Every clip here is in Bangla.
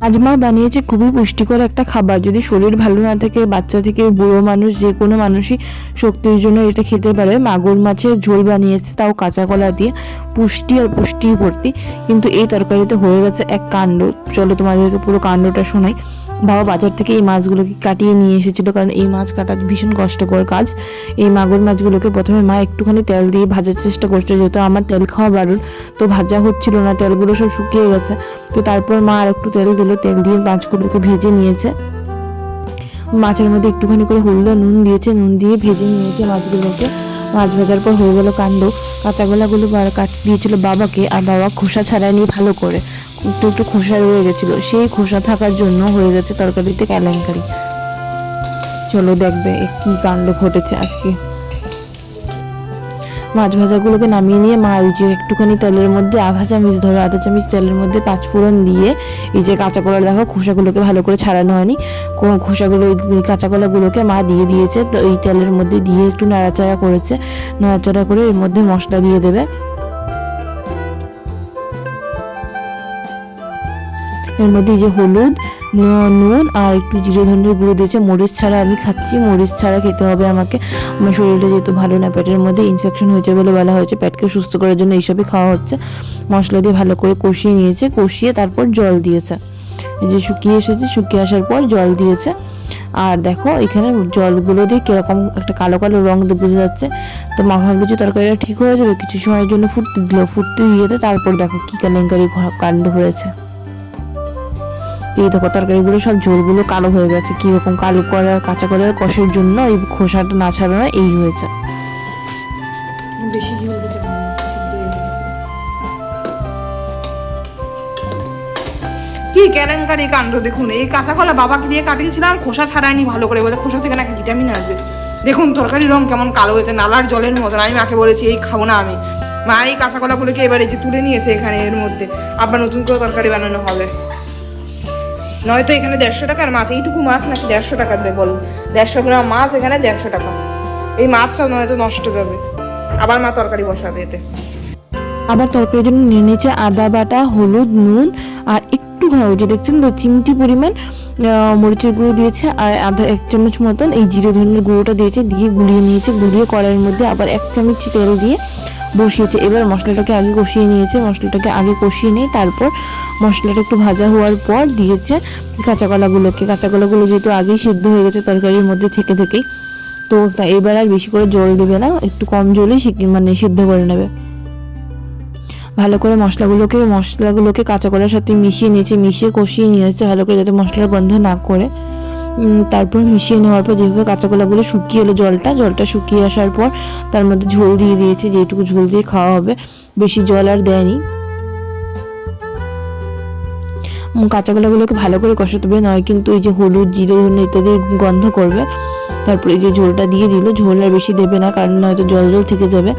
আজ মা বানিয়েছে খুবই পুষ্টিকর একটা খাবার। যদি শরীর ভালো না থাকে, বাচ্চা থেকে বুড়ো মানুষ, যে কোনো মানুষই শক্তির জন্য এটা খেতে পারে। মাগুর মাছের ঝোল বানিয়েছে, তাও কাঁচা কলা দিয়ে। পুষ্টি আর পুষ্টি ভর্তি। কিন্তু এই তরকারিতে হয়ে গেছে এক কাণ্ড। চলো তোমাদেরকে পুরো কাণ্ডটা শোনাই। বাবা বাজার থেকে এই মাছগুলোকে কাটিয়ে নিয়ে এসেছিল, কারণ এই মাছ কাটা ভীষণ কষ্টকর কাজ। এই মাগুর মাছগুলোকে প্রথমে মা একটুখানি তেল দিয়ে ভাজার চেষ্টা করছে, যেহেতু আমার তেল খাওয়া বারণ, তো ভাজা হচ্ছিল না, তেলগুলো সব শুকিয়ে গেছে। তো তারপর মা আর একটু তেল দিল, তেল দিয়ে মাছগুলোকে ভেজে নিয়েছে। মাছের মধ্যে একটুখানি করে হলুদ নুন দিয়েছে, নুন দিয়ে ভেজে নিয়েছে মাছগুলোকে। মাছ ভাজার পর হয়ে গেল কাণ্ড। কাঁচা গোলাগুলো বার কাট দিয়েছিল বাবাকে, আর বাবা খোসা ছাড়াই নিয়ে ভালো করে। একটু একটু খোসা রয়ে গেছিল। সেই খোসা থাকার জন্য হয়ে গেছে তরকারিতে কেলেঙ্কারি। চলো দেখবে কি কাণ্ড ঘটেছে আজকে। মাছ ভাজাগুলোকে নামিয়ে নিয়ে মা ওই যে একটুখানি তেলের মধ্যে আধা চামচ ধরো, আধা চামচ তেলের মধ্যে পাঁচ ফোড়ন দিয়ে এই যে কাঁচা কলার দেখো, খোসাগুলোকে ভালো করে ছাড়ানো হয়নি। খোসাগুলো ওই কাঁচা কলাগুলোকে মা দিয়ে দিয়েছে, তো এই তেলের মধ্যে দিয়ে একটু নাড়াচাড়া করেছে। নাড়াচাড়া করে এর মধ্যে মশলা দিয়ে দেবে। এর মধ্যে এই যে হলুদ, নুন আর একটু জিরে ধনের গুঁড়ো দিয়েছে। মরিচ ছাড়া আমি খাচ্ছি, মরিচ ছাড়া খেতে হবে আমাকে। আমার শরীরটা যেহেতু ভালো না, পেটের মধ্যে ইনফেকশন হয়েছে বলে বলা হয়েছে। পেটকে সুস্থ করার জন্য এইসবই খাওয়া হচ্ছে। মশলা দিয়ে ভালো করে কষিয়ে নিয়েছে, কষিয়ে তারপর জল দিয়েছে। এই যে শুকিয়ে এসেছে, শুকিয়ে আসার পর জল দিয়েছে। আর দেখো, এখানে জলগুলো দিয়ে কীরকম একটা কালো কালো রং দিয়ে বোঝা যাচ্ছে। তো মা ভাবলো যে তরকারিটা ঠিক হয়ে যাবে, কিছু সময়ের জন্য ফুটতে দিল। ফুটতে দিয়েতে তারপর দেখো কী কেলেঙ্কারি কাণ্ড হয়েছে। এই দেখো তরকারিগুলো সব ঝোলগুলো কালো হয়ে গেছে। কীরকম কালো করার কাঁচা করার কষের জন্য এই খোসাটা না ছাড়ানো এই হয়েছে। বেশি কি কেলেঙ্কারি কাণ্ড দেখুন, এই কাঁচা কলা বাবাকে দিয়ে কাটিয়েছিলাম খোসা ছাড়ায়নি ভালো করে, বলে খোসা থেকে নাকি ভিটামিন আসবে। দেখুন তরকারির রং কেমন কালো হয়েছে, নালার জলের মতন। আমি মাকে বলেছি, এই খাব না আমি। মা এই কাঁচা কলাগুলোকে এবারে যে তুলে নিয়েছে এখানে এর মধ্যে। আবার নতুন করে তরকারি বানানো হবে। নয়তো এখানে দেড়শো টাকার মাছ, এইটুকু মাছ নাকি দেড়শো টাকার দেয় বলুন দেড়শো গ্রাম মাছ এখানে দেড়শো টাকা। এই মাছ সব নয়তো নষ্ট যাবে আবার মা তরকারি বসাবে এতে। আবার তরকারির জন্য নিয়ে নিয়েছে আদা বাটা, হলুদ, নুন আর একটুখানি ওই যে দেখছেন তো চিমটি পরিমাণ মরিচের গুঁড়ো দিয়েছে আর আধা এক চামচ মতন এই জিরে ধনের গুঁড়োটা দিয়েছে, দিয়ে গুলিয়ে নিয়েছে, গুলিয়ে কড়াইয়ের মধ্যে আবার এক চামচ তেল দিয়ে বসিয়েছে। এবার মশলাটাকে আগে কষিয়ে নিয়েছে। মশলাটাকে আগে কষিয়ে নিয়ে তারপর মশলাটা একটু ভাজা হওয়ার পর দিয়েছে কাঁচা কলাগুলোকে। কাঁচা কলাগুলো যেহেতু আগেই সিদ্ধ হয়ে গেছে তরকারির মধ্যে থেকে থেকেই। তো তা এবার আর বেশি করে জল দেবে না। একটু কম জলেই মানে সিদ্ধ করে নেবে। ভালো করে মশলাগুলোকে মশলাগুলোকে কাঁচা কলার সাথে মিশিয়ে নিয়েছে। মিশিয়ে কষিয়ে নিয়েছে ভালো করে যাতে মশলার গন্ধ না করে। তারপর মিশিয়ে নেওয়ার পর যেভাবে কাঁচা কলাগুলো শুকিয়ে এলো জলটা জলটা শুকিয়ে আসার পর তার মধ্যে ঝোল দিয়ে দিয়েছে যেটুকু ঝোল দিয়ে খাওয়া হবে। বেশি জল আর দেয়নি। উম, কাঁচা কলাগুলোকে ভালো করে কষাতে হবে নয় কিন্তু এই যে হলুদ জিরে ধনে ইত্যাদি গন্ধ করবে। তারপরে যে ঝোলটা দিয়ে দিল ঝোল আর বেশি দেবে না কারণ নয়তো জল জল থেকে যাবে।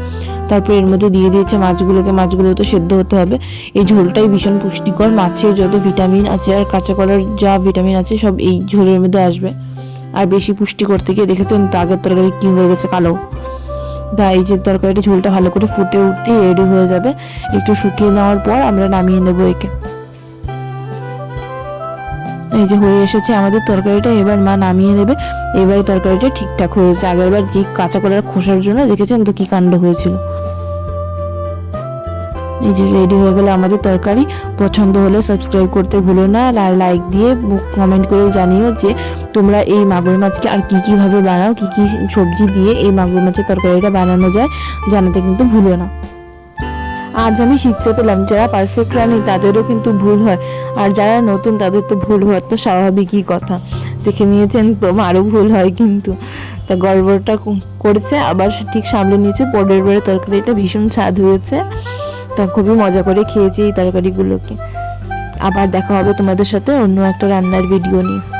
তারপর এর মধ্যে দিয়ে দিয়েছে মাছগুলোকে, মাছগুলো তো সেদ্ধ হতে হবে। এই ঝোলটাই ভীষণ পুষ্টিকর, মাছের যত ভিটামিন আছে আর কাঁচা কলার যা ভিটামিন আছে সব এই ঝোলের মধ্যে আসবে। আর বেশি পুষ্টি করতে গিয়ে দেখেছেন তো আগের তরকারি কী হয়ে গেছে কালো। তা এই যে তরকারিটা ঝোলটা ভালো করে ফুটে উঠতে রেডি হয়ে যাবে। একটু শুকিয়ে নেওয়ার পর আমরা নামিয়ে নেব একে। এই যে হয়ে এসেছে আমাদের তরকারিটা, এবার মা নামিয়ে নেবে। এবারে তরকারিটা ঠিকঠাক হয়েছে আগেরবার যে কাঁচা কলার খোসার জন্য দেখেছেন তো কি কাণ্ড হয়েছিল। এই যে রেডি হয়ে গেলে আমাদের তরকারি, পছন্দ হলে সাবস্ক্রাইব করতে ভুলো না আর লাইক দিয়ে কমেন্ট করে জানিও যে তোমরা এই মাগুর মাছকে আর কী কীভাবে বানাও, কী কী সবজি দিয়ে এই মাগুর মাছের তরকারিটা বানানো যায় জানাতে কিন্তু ভুলো না। আজ আমি শিখতে পেলাম যারা পারফেক্ট রানি তাদেরও কিন্তু ভুল হয়, আর যারা নতুন তাদের তো ভুল হওয়ার তো স্বাভাবিকই কথা। দেখে নিয়েছেন তো আরও ভুল হয় কিন্তু। তা গড়বড়টা করেছে, আবার ঠিক সামলে নিয়েছে, পরের বারে তরকারিটা ভীষণ স্বাদ হয়েছে। তা খুবই মজা করে খেয়েছি এই তরকারিগুলোকে। আবার দেখা হবে তোমাদের সাথে অন্য একটা রান্নার ভিডিও নিয়ে।